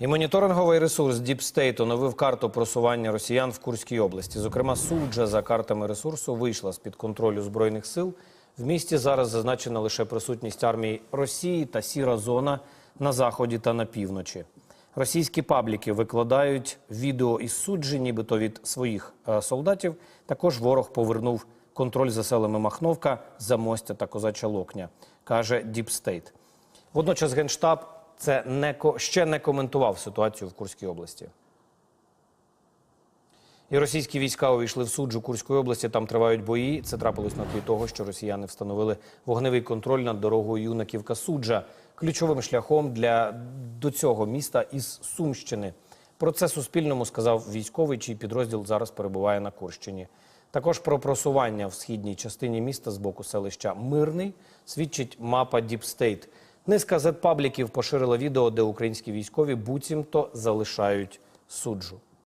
І моніторинговий ресурс Deep State оновив карту просування росіян в Курській області. Зокрема, суджа за картами ресурсу вийшла з-під контролю збройних сил. В місті зараз зазначена лише присутність армії Росії та сіра зона на заході та на півночі. Російські пабліки викладають відео із суджі, нібито від своїх е, солдатів. Також ворог повернув контроль за селами Махновка, Замостя та Козача Локня, каже State. Водночас Генштаб це не ще не коментував ситуацію в Курській області. І російські війська увійшли в суджу Курської області. Там тривають бої. Це трапилось на тлі того, що росіяни встановили вогневий контроль над дорогою юнаківка суджа ключовим шляхом для до цього міста із Сумщини. Про це Суспільному сказав військовий, чий підрозділ зараз перебуває на Курщині. Також про просування в східній частині міста з боку селища Мирний свідчить мапа State. Низка зет-пабліків поширила відео, де українські військові буцімто залишають суджу.